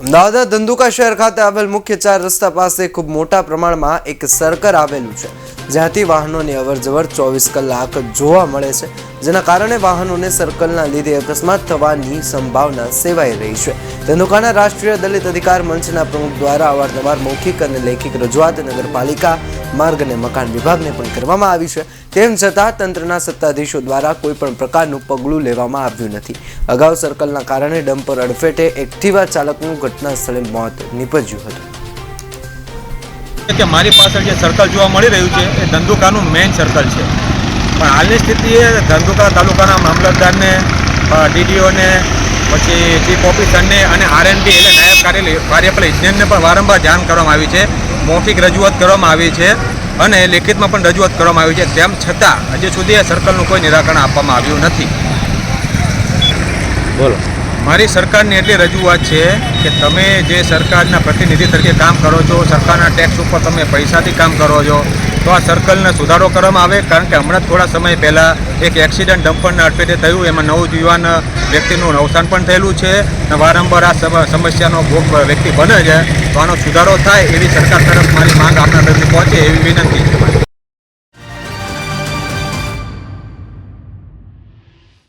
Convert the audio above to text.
અમદાવાદના ધંધુકા શહેર ખાતે આવેલ મુખ્ય ચાર રસ્તા પાસે ખૂબ મોટા પ્રમાણમાં એક સર્કર આવેલું છે, જ્યાંથી વાહનોની અવરજવર ચોવીસ કલાક જોવા મળે છે, જેના કારણે વાહનોને સર્કલના લીધે અકસ્માત થવાની સંભાવના સેવાઈ રહી છે. ધંધુકાના રાષ્ટ્રીય દલિત અધિકાર મંચના પ્રમુખ દ્વારા અવારનવાર મૌખિક અને લેખિત રજૂઆત નગરપાલિકા માર્ગ અને મકાન વિભાગને પણ કરવામાં આવી છે. તેમ છતાં તંત્રના સત્તાધીશો દ્વારા કોઈ પણ પ્રકારનું પગલું લેવામાં આવ્યું નથી. અગાઉ સર્કલના કારણે ડમ્પર અડફેટે એક્ટિવા ચાલકનું ઘટના સ્થળે મોત નીપજ્યું હતું. કે મારી પાછળ જે સર્કલ જોવા મળી રહ્યું છે, એ ધંધુકાનું મેઇન સર્કલ છે. પણ હાલની સ્થિતિએ ધંધુકા તાલુકાના મામલતદારને ડીડીઓને પછી ચીફ ઓફિસરને અને આરએનબી એટલે નાયબ કાર્યપાલક ઇજનેરને પણ વારંવાર જાણ કરવામાં આવી છે. મૌખિક રજૂઆત કરવામાં આવી છે અને લેખિતમાં પણ રજૂઆત કરવામાં આવી છે. તેમ છતાં હજુ સુધી એ સર્કલનું કોઈ નિરાકરણ આપવામાં આવ્યું નથી. બોલો. મારી સરકારની એટલી રજૂઆત છે કે તમે જે સરકારના પ્રતિનિધિ તરીકે કામ કરો છો સરકારના ટેક્સ ઉપર તમે પૈસાથી કામ કરો છો તો આ સર્કલને સુધારો કરવામાં આવે, કારણ કે હમણાં થોડા સમય પહેલાં એક એક્સિડન્ટ ડમ્પરના અડફેટે થયું, એમાં નવ યુવાન વ્યક્તિનું અવસાન પણ થયેલું છે અને વારંવાર આ સમ- સમસ્યાનો ભોગ વ્યક્તિ બને છે. તો આનો સુધારો થાય એવી સરકાર તરફ મારી માંગ આપણા તરફથી પહોંચે એવી વિનંતી છે.